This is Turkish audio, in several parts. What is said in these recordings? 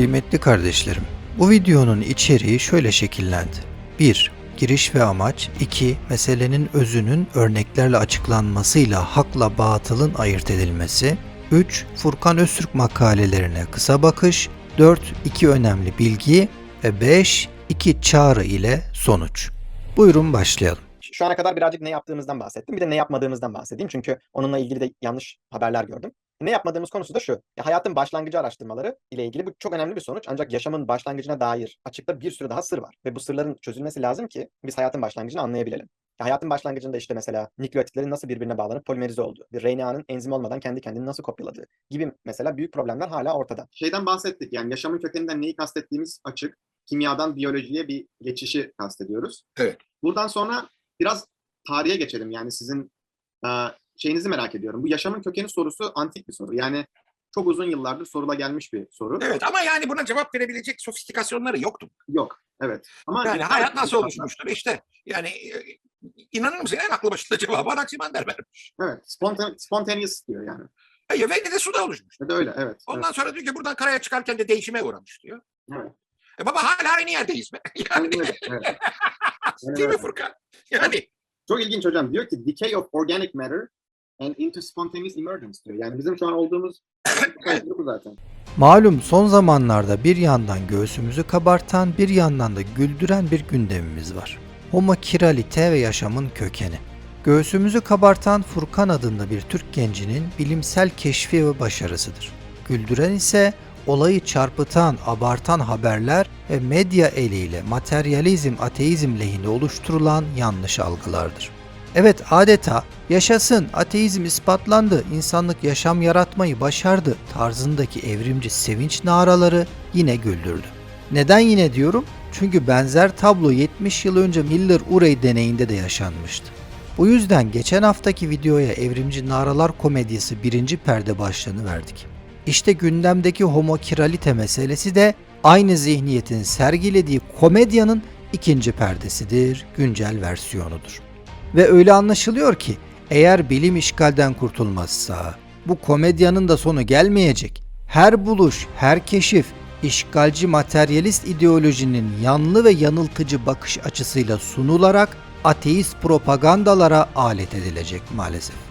Kıymetli kardeşlerim, bu videonun içeriği şöyle şekillendi. 1. Giriş ve amaç 2. Meselenin özünün örneklerle açıklanmasıyla hakla batılın ayırt edilmesi 3. Furkan Öztürk makalelerine kısa bakış 4. İki önemli bilgi ve 5. İki çağrı ile sonuç. Buyurun başlayalım. Şu ana kadar birazcık ne yaptığımızdan bahsettim. Bir de ne yapmadığımızdan bahsedeyim. Çünkü onunla ilgili de yanlış haberler gördüm. Ne yapmadığımız konusu da şu. Ya hayatın başlangıcı araştırmaları ile ilgili bu çok önemli bir sonuç. Ancak yaşamın başlangıcına dair açıkta bir sürü daha sır var. Ve bu sırların çözülmesi lazım ki biz hayatın başlangıcını anlayabilelim. Ya hayatın başlangıcında işte mesela nükleotitlerin nasıl birbirine bağlanıp polimerize olduğu, bir RNA'nın enzim olmadan kendi kendini nasıl kopyaladığı gibi mesela büyük problemler hala ortada. şeyden bahsettik. Yani yaşamın kökeninden neyi kastettiğimiz açık. Kimyadan biyolojiye bir geçişi kastediyoruz. Evet. Buradan sonra biraz tarihe geçelim. Yani sizin e, şeyinizi merak ediyorum. Bu yaşamın kökeni sorusu antik bir soru. Yani çok uzun yıllardır sorula gelmiş bir soru. Evet ama yani buna cevap verebilecek sofistikasyonları yoktu. Yok. Evet. Ama Yani hayat nasıl oluşmuştur işte. Yani e, inanır mısın en aklı başında cevabı Anaximander vermiş. Evet. Spontan, spontaneous diyor yani. Hayır ve de suda oluşmuş. Ya da öyle. Evet. Ondan sonra diyor ki buradan karaya çıkarken de değişime uğramış diyor. Evet. E baba hala aynı yerdeyiz be. Yani öyle, evet. Aynen değil mi öyle. Furkan? Yani Çok ilginç hocam. Diyor ki decay of organic matter and into spontaneous emergence diyor. Yani bizim şu an olduğumuz bu zaten. Malum son zamanlarda bir yandan göğsümüzü kabartan bir yandan da güldüren bir gündemimiz var. Homo kiralite ve yaşamın kökeni. Göğsümüzü kabartan Furkan adında bir Türk gencinin bilimsel keşfi ve başarısıdır. Güldüren ise olayı çarpıtan, abartan haberler ve medya eliyle materyalizm, ateizm lehine oluşturulan yanlış algılardır. Evet adeta yaşasın ateizm ispatlandı, insanlık yaşam yaratmayı başardı tarzındaki evrimci sevinç naraları yine güldürdü. Neden yine diyorum? Çünkü benzer tablo 70 yıl önce Miller-Urey deneyinde de yaşanmıştı. Bu yüzden geçen haftaki videoya evrimci naralar komedyası birinci perde başlığını verdik. İşte gündemdeki homo kiralite meselesi de aynı zihniyetin sergilediği komedyanın ikinci perdesidir, güncel versiyonudur. Ve öyle anlaşılıyor ki eğer bilim işgalden kurtulmazsa bu komedyanın da sonu gelmeyecek. Her buluş, her keşif işgalci materyalist ideolojinin yanlı ve yanıltıcı bakış açısıyla sunularak ateist propagandalara alet edilecek maalesef.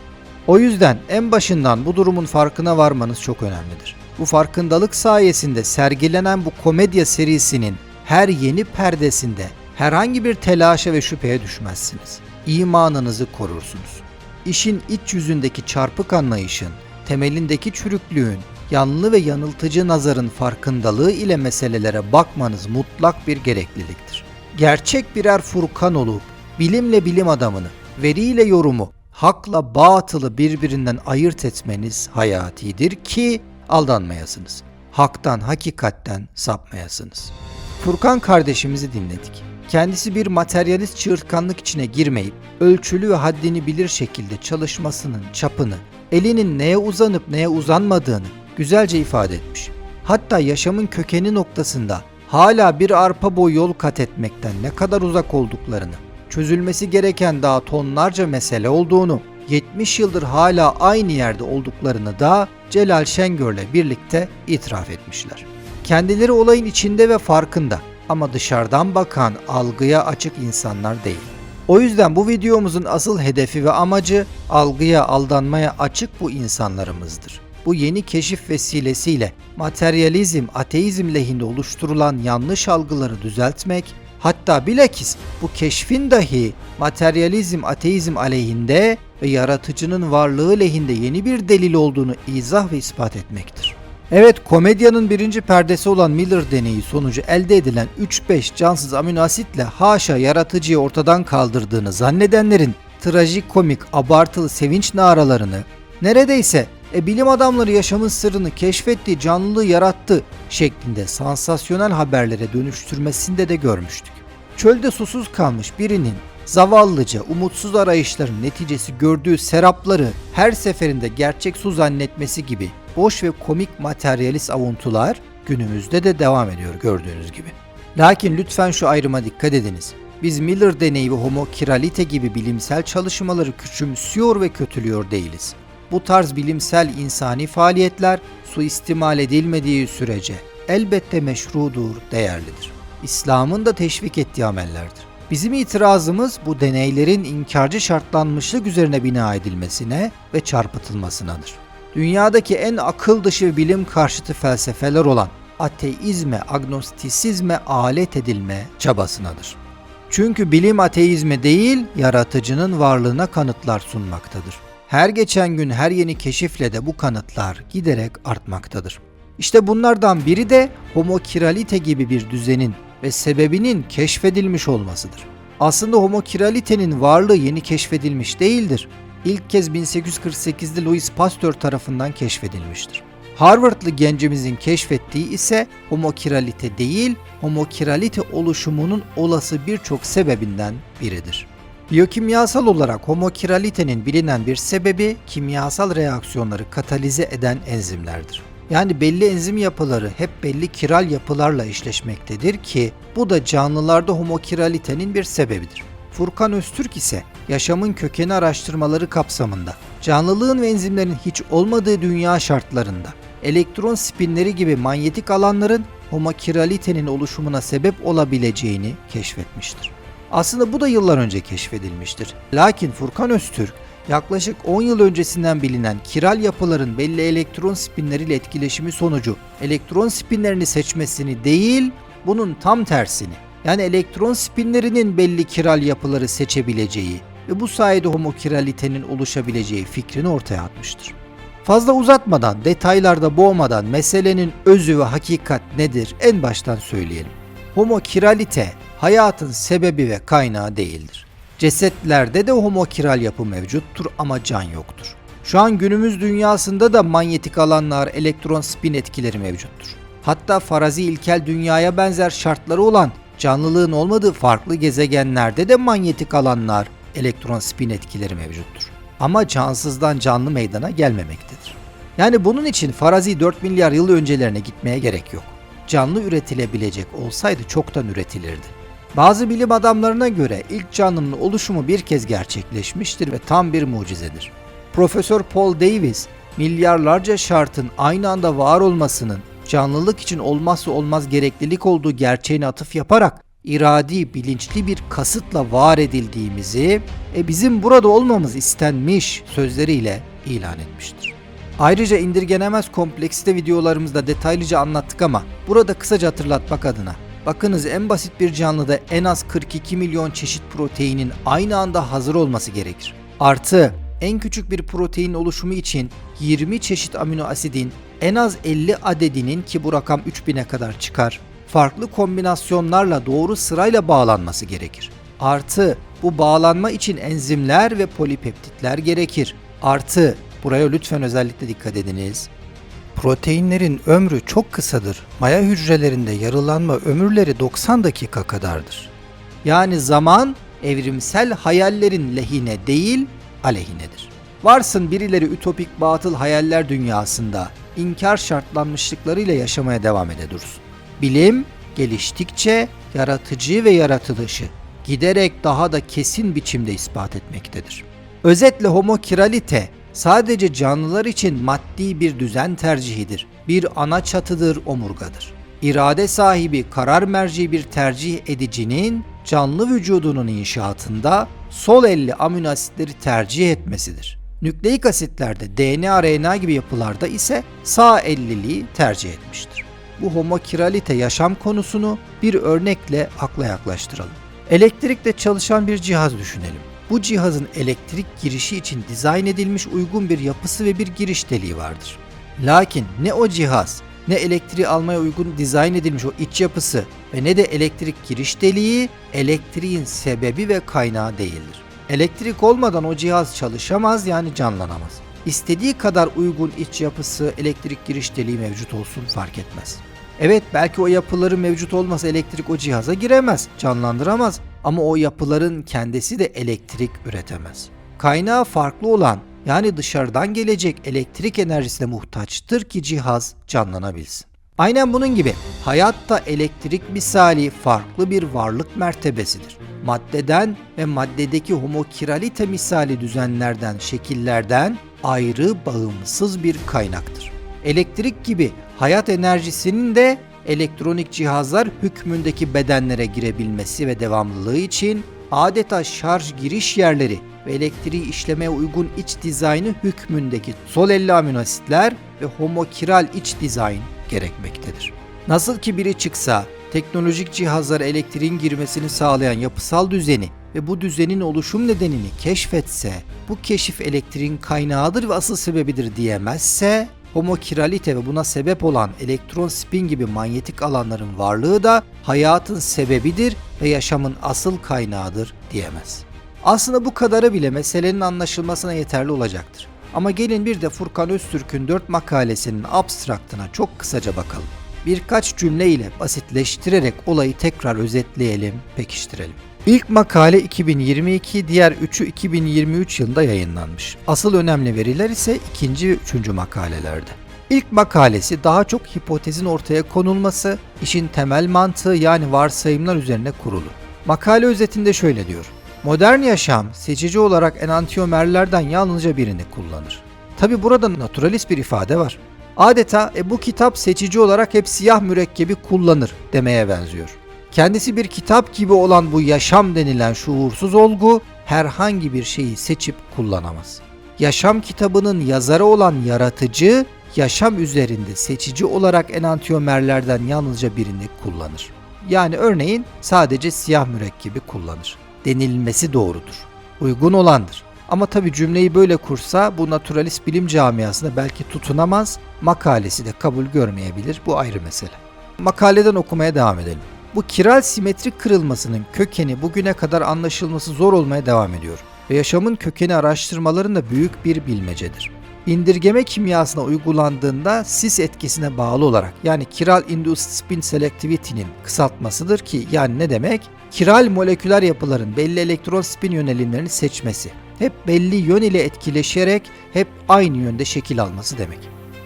O yüzden en başından bu durumun farkına varmanız çok önemlidir. Bu farkındalık sayesinde sergilenen bu komedya serisinin her yeni perdesinde herhangi bir telaşa ve şüpheye düşmezsiniz. İmanınızı korursunuz. İşin iç yüzündeki çarpık anlayışın, temelindeki çürüklüğün, yanlı ve yanıltıcı nazarın farkındalığı ile meselelere bakmanız mutlak bir gerekliliktir. Gerçek birer furkan olup bilimle bilim adamını, veriyle yorumu, hakla batılı birbirinden ayırt etmeniz hayatidir ki aldanmayasınız. Haktan, hakikatten sapmayasınız. Furkan kardeşimizi dinledik. Kendisi bir materyalist çığırtkanlık içine girmeyip ölçülü ve haddini bilir şekilde çalışmasının çapını, elinin neye uzanıp neye uzanmadığını güzelce ifade etmiş. Hatta yaşamın kökeni noktasında hala bir arpa boyu yol kat etmekten ne kadar uzak olduklarını, çözülmesi gereken daha tonlarca mesele olduğunu, 70 yıldır hala aynı yerde olduklarını da Celal Şengör'le birlikte itiraf etmişler. Kendileri olayın içinde ve farkında ama dışarıdan bakan algıya açık insanlar değil. O yüzden bu videomuzun asıl hedefi ve amacı algıya, aldanmaya açık bu insanlarımızdır. Bu yeni keşif vesilesiyle materyalizm, ateizm lehinde oluşturulan yanlış algıları düzeltmek, hatta bilakis bu keşfin dahi materyalizm, ateizm aleyhinde ve yaratıcının varlığı lehinde yeni bir delil olduğunu izah ve ispat etmektir. Evet, komedyanın birinci perdesi olan Miller deneyi sonucu elde edilen 3-5 cansız amino asitle haşa yaratıcıyı ortadan kaldırdığını zannedenlerin trajikomik, abartılı sevinç naralarını neredeyse e, bilim adamları yaşamın sırrını keşfetti, canlılığı yarattı şeklinde sansasyonel haberlere dönüştürmesinde de görmüştük. Çölde susuz kalmış birinin zavallıca, umutsuz arayışların neticesi gördüğü serapları her seferinde gerçek su zannetmesi gibi boş ve komik materyalist avuntular günümüzde de devam ediyor gördüğünüz gibi. Lakin lütfen şu ayrıma dikkat ediniz. Biz Miller deneyi ve Homo kiralite gibi bilimsel çalışmaları küçümsüyor ve kötülüyor değiliz. Bu tarz bilimsel insani faaliyetler suistimal edilmediği sürece elbette meşrudur, değerlidir. İslam'ın da teşvik ettiği amellerdir. Bizim itirazımız bu deneylerin inkarcı şartlanmışlık üzerine bina edilmesine ve çarpıtılmasınadır. Dünyadaki en akıl dışı bilim karşıtı felsefeler olan ateizme, agnostisizme alet edilme çabasınadır. Çünkü bilim ateizme değil, yaratıcının varlığına kanıtlar sunmaktadır. Her geçen gün her yeni keşifle de bu kanıtlar giderek artmaktadır. İşte bunlardan biri de homokiralite gibi bir düzenin ve sebebinin keşfedilmiş olmasıdır. Aslında homokiralitenin varlığı yeni keşfedilmiş değildir. İlk kez 1848'de Louis Pasteur tarafından keşfedilmiştir. Harvardlı gencimizin keşfettiği ise homokiralite değil, homokiralite oluşumunun olası birçok sebebinden biridir. Biyokimyasal olarak homokiralitenin bilinen bir sebebi kimyasal reaksiyonları katalize eden enzimlerdir. Yani belli enzim yapıları hep belli kiral yapılarla eşleşmektedir ki bu da canlılarda homokiralitenin bir sebebidir. Furkan Öztürk ise yaşamın kökeni araştırmaları kapsamında canlılığın ve enzimlerin hiç olmadığı dünya şartlarında elektron spinleri gibi manyetik alanların homokiralitenin oluşumuna sebep olabileceğini keşfetmiştir. Aslında bu da yıllar önce keşfedilmiştir. Lakin Furkan Öztürk yaklaşık 10 yıl öncesinden bilinen kiral yapıların belli elektron spinleriyle etkileşimi sonucu elektron spinlerini seçmesini değil, bunun tam tersini yani elektron spinlerinin belli kiral yapıları seçebileceği ve bu sayede homokiralitenin oluşabileceği fikrini ortaya atmıştır. Fazla uzatmadan, detaylarda boğmadan meselenin özü ve hakikat nedir en baştan söyleyelim. Homokiralite hayatın sebebi ve kaynağı değildir. Cesetlerde de homokiral yapı mevcuttur ama can yoktur. Şu an günümüz dünyasında da manyetik alanlar, elektron spin etkileri mevcuttur. Hatta farazi ilkel dünyaya benzer şartları olan canlılığın olmadığı farklı gezegenlerde de manyetik alanlar, elektron spin etkileri mevcuttur. Ama cansızdan canlı meydana gelmemektedir. Yani bunun için farazi 4 milyar yıl öncelerine gitmeye gerek yok. Canlı üretilebilecek olsaydı çoktan üretilirdi. Bazı bilim adamlarına göre ilk canlının oluşumu bir kez gerçekleşmiştir ve tam bir mucizedir. Profesör Paul Davies, milyarlarca şartın aynı anda var olmasının canlılık için olmazsa olmaz gereklilik olduğu gerçeğine atıf yaparak iradi, bilinçli bir kasıtla var edildiğimizi, e bizim burada olmamız istenmiş sözleriyle ilan etmiştir. Ayrıca indirgenemez komplekste videolarımızda detaylıca anlattık ama burada kısaca hatırlatmak adına Bakınız en basit bir canlıda en az 42 milyon çeşit proteinin aynı anda hazır olması gerekir. Artı en küçük bir protein oluşumu için 20 çeşit amino asidin en az 50 adedinin ki bu rakam 3000'e kadar çıkar. Farklı kombinasyonlarla doğru sırayla bağlanması gerekir. Artı bu bağlanma için enzimler ve polipeptitler gerekir. Artı buraya lütfen özellikle dikkat ediniz. Proteinlerin ömrü çok kısadır. Maya hücrelerinde yarılanma ömürleri 90 dakika kadardır. Yani zaman evrimsel hayallerin lehine değil, aleyhinedir. Varsın birileri ütopik batıl hayaller dünyasında inkar şartlanmışlıklarıyla yaşamaya devam ede dursun. Bilim geliştikçe yaratıcı ve yaratılışı giderek daha da kesin biçimde ispat etmektedir. Özetle homokiralite sadece canlılar için maddi bir düzen tercihidir. Bir ana çatıdır, omurgadır. İrade sahibi, karar merci bir tercih edicinin canlı vücudunun inşaatında sol elli amino asitleri tercih etmesidir. Nükleik asitlerde DNA, RNA gibi yapılarda ise sağ elliliği tercih etmiştir. Bu homokiralite yaşam konusunu bir örnekle akla yaklaştıralım. Elektrikle çalışan bir cihaz düşünelim. Bu cihazın elektrik girişi için dizayn edilmiş uygun bir yapısı ve bir giriş deliği vardır. Lakin ne o cihaz ne elektriği almaya uygun dizayn edilmiş o iç yapısı ve ne de elektrik giriş deliği elektriğin sebebi ve kaynağı değildir. Elektrik olmadan o cihaz çalışamaz yani canlanamaz. İstediği kadar uygun iç yapısı, elektrik giriş deliği mevcut olsun fark etmez. Evet belki o yapıları mevcut olmasa elektrik o cihaza giremez, canlandıramaz ama o yapıların kendisi de elektrik üretemez. Kaynağı farklı olan yani dışarıdan gelecek elektrik enerjisine muhtaçtır ki cihaz canlanabilsin. Aynen bunun gibi hayatta elektrik misali farklı bir varlık mertebesidir. Maddeden ve maddedeki homokiralite misali düzenlerden, şekillerden ayrı bağımsız bir kaynaktır. Elektrik gibi hayat enerjisinin de elektronik cihazlar hükmündeki bedenlere girebilmesi ve devamlılığı için adeta şarj giriş yerleri ve elektriği işlemeye uygun iç dizaynı hükmündeki sol 50 amino asitler ve homokiral iç dizayn gerekmektedir. Nasıl ki biri çıksa teknolojik cihazlara elektriğin girmesini sağlayan yapısal düzeni ve bu düzenin oluşum nedenini keşfetse, bu keşif elektriğin kaynağıdır ve asıl sebebidir diyemezse, homokiralite ve buna sebep olan elektron spin gibi manyetik alanların varlığı da hayatın sebebidir ve yaşamın asıl kaynağıdır diyemez. Aslında bu kadarı bile meselenin anlaşılmasına yeterli olacaktır. Ama gelin bir de Furkan Öztürk'ün 4 makalesinin abstraktına çok kısaca bakalım. Birkaç cümle ile basitleştirerek olayı tekrar özetleyelim, pekiştirelim. İlk makale 2022, diğer üçü 2023 yılında yayınlanmış. Asıl önemli veriler ise ikinci ve üçüncü makalelerde. İlk makalesi daha çok hipotezin ortaya konulması, işin temel mantığı yani varsayımlar üzerine kurulu. Makale özetinde şöyle diyor. Modern yaşam seçici olarak enantiyomerlerden yalnızca birini kullanır. Tabi burada naturalist bir ifade var. Adeta e, bu kitap seçici olarak hep siyah mürekkebi kullanır demeye benziyor. Kendisi bir kitap gibi olan bu yaşam denilen şuursuz olgu herhangi bir şeyi seçip kullanamaz. Yaşam kitabının yazarı olan yaratıcı, yaşam üzerinde seçici olarak enantiyomerlerden yalnızca birini kullanır. Yani örneğin sadece siyah mürekkebi kullanır. Denilmesi doğrudur. Uygun olandır. Ama tabi cümleyi böyle kursa bu naturalist bilim camiasında belki tutunamaz, makalesi de kabul görmeyebilir. Bu ayrı mesele. Makaleden okumaya devam edelim. Bu kiral simetrik kırılmasının kökeni bugüne kadar anlaşılması zor olmaya devam ediyor ve yaşamın kökeni araştırmalarında büyük bir bilmecedir. İndirgeme kimyasına uygulandığında sis etkisine bağlı olarak yani kiral induced spin selectivity'nin kısaltmasıdır ki yani ne demek? Kiral moleküler yapıların belli elektron spin yönelimlerini seçmesi. Hep belli yön ile etkileşerek hep aynı yönde şekil alması demek.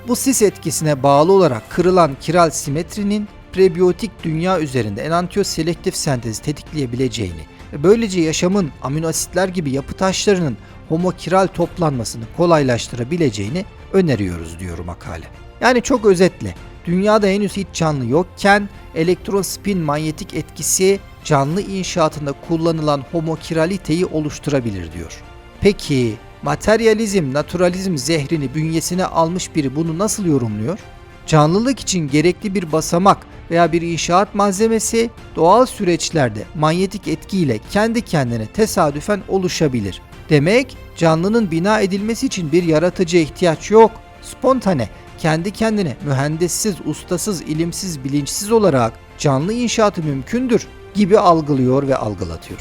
Bu sis etkisine bağlı olarak kırılan kiral simetrinin prebiyotik dünya üzerinde enantiyoselektif sentezi tetikleyebileceğini ve böylece yaşamın amino asitler gibi yapı taşlarının homokiral toplanmasını kolaylaştırabileceğini öneriyoruz diyor makale. Yani çok özetle dünyada henüz hiç canlı yokken elektron spin manyetik etkisi canlı inşaatında kullanılan homokiraliteyi oluşturabilir diyor. Peki materyalizm, naturalizm zehrini bünyesine almış biri bunu nasıl yorumluyor? Canlılık için gerekli bir basamak veya bir inşaat malzemesi doğal süreçlerde manyetik etkiyle kendi kendine tesadüfen oluşabilir. Demek canlının bina edilmesi için bir yaratıcıya ihtiyaç yok. Spontane, kendi kendine mühendissiz, ustasız, ilimsiz, bilinçsiz olarak canlı inşaatı mümkündür gibi algılıyor ve algılatıyor.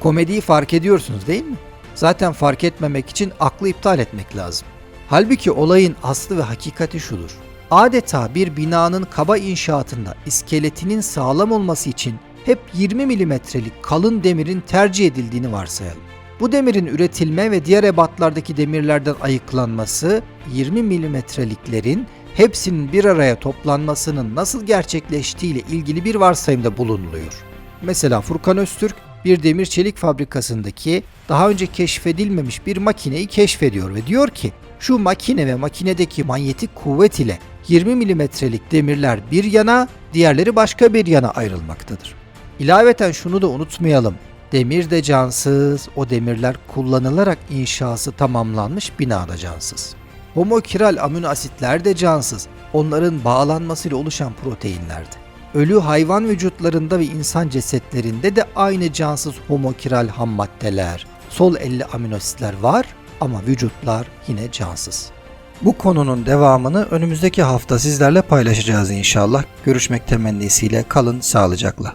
Komediyi fark ediyorsunuz değil mi? Zaten fark etmemek için aklı iptal etmek lazım. Halbuki olayın aslı ve hakikati şudur. Adeta bir binanın kaba inşaatında iskeletinin sağlam olması için hep 20 milimetrelik kalın demirin tercih edildiğini varsayalım. Bu demirin üretilme ve diğer ebatlardaki demirlerden ayıklanması 20 milimetreliklerin hepsinin bir araya toplanmasının nasıl gerçekleştiği ile ilgili bir varsayımda bulunuluyor. Mesela Furkan Öztürk bir demir çelik fabrikasındaki daha önce keşfedilmemiş bir makineyi keşfediyor ve diyor ki şu makine ve makinedeki manyetik kuvvet ile 20 milimetrelik demirler bir yana, diğerleri başka bir yana ayrılmaktadır. İlaveten şunu da unutmayalım. Demir de cansız, o demirler kullanılarak inşası tamamlanmış binada cansız. Homokiral amino asitler de cansız, onların bağlanmasıyla oluşan proteinlerdi. Ölü hayvan vücutlarında ve insan cesetlerinde de aynı cansız homokiral ham maddeler, sol 50 amino asitler var ama vücutlar yine cansız. Bu konunun devamını önümüzdeki hafta sizlerle paylaşacağız inşallah. Görüşmek temennisiyle kalın sağlıcakla.